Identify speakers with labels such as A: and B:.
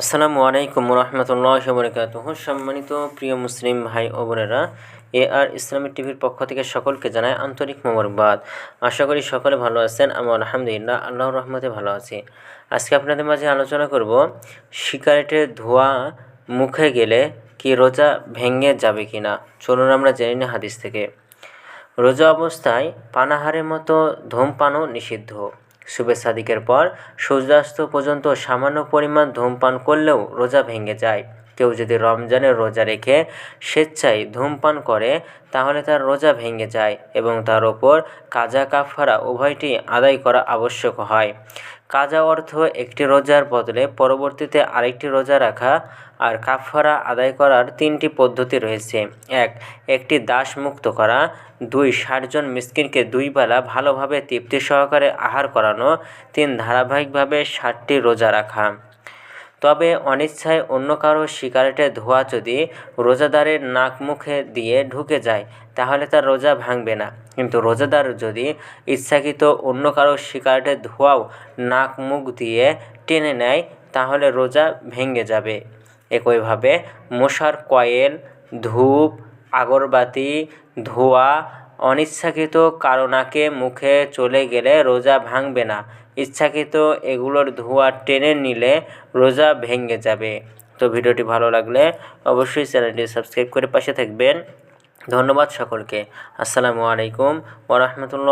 A: আসসালামু আলাইকুম রহমতুল্লাহ বরকাত সম্মানিত প্রিয় মুসলিম ভাই ও বোনেরা, এ আর ইসলামিক টিভির পক্ষ থেকে সকলকে জানায় আন্তরিক মোবারকবাদ। আশা করি সকলে ভালো আছেন আমি আলহামদুলিল্লাহ, আল্লাহর রহমতে ভালো আছি। আজকে আপনাদের মাঝে আলোচনা করব সিগারেটের ধোঁয়া মুখে গেলে কি রোজা ভেঙে যাবে কি না চলুন আমরা জেনে নিই হাদিস থেকে। রোজা অবস্থায় পানাহারের মতো ধূমপানও নিষিদ্ধ। শুভে সাদিকের পর সূর্যাস্ত পর্যন্ত সামান্য পরিমাণ ধূমপান করলেও রোজা ভেঙে যায়। কেউ যদি রমজানের রোজা রেখে স্বেচ্ছায় ধূমপান করে, তাহলে তার রোজা ভেঙে যায় এবং তার ওপর কাজা কাফারা উভয়টি আদায় করা আবশ্যক হয়। কাজা অর্থ একটি রোজার বদলে পরবর্তীতে আরেকটি রোজা রাখা আর কাফারা আদায় করার তিনটি পদ্ধতি রয়েছে। এক, একটি দাস মুক্ত করা। দুই ষাটজন মিসকিনকে দুই বেলা ভালোভাবে তৃপ্তি সহকারে আহার করানো। তিন, ধারাবাহিকভাবে ষাটটি রোজা রাখা। তবে অনিচ্ছায় অন্য কারও সিগারেটের ধোঁয়া যদি রোজাদারের নাক মুখে দিয়ে ঢুকে যায়, তাহলে তার রোজা ভাঙবে না। কিন্তু রোজাদার যদি ইচ্ছাকৃত অন্য কারও সিগারেটের ধোঁয়াও নাক মুখ দিয়ে টেনে নেয়, তাহলে রোজা ভেঙে যাবে। একইভাবে মশার কয়েল, ধূপ, আগরবাতি, ধোঁয়া অনিচ্ছাকৃত কারও নাকে মুখে চলে গেলে রোজা ভাঙবে না। ইচ্ছাকৃত এগুলোর ধোঁয়া টেনে নিলে রোজা ভেঙে যাবে। তো ভিডিওটি ভালো লাগলে অবশ্যই চ্যানেলটি সাবস্ক্রাইব করে পাশে থাকবেন। ধন্যবাদ সকলকে। আসসালামু আলাইকুম ওরহমতুল্লাহ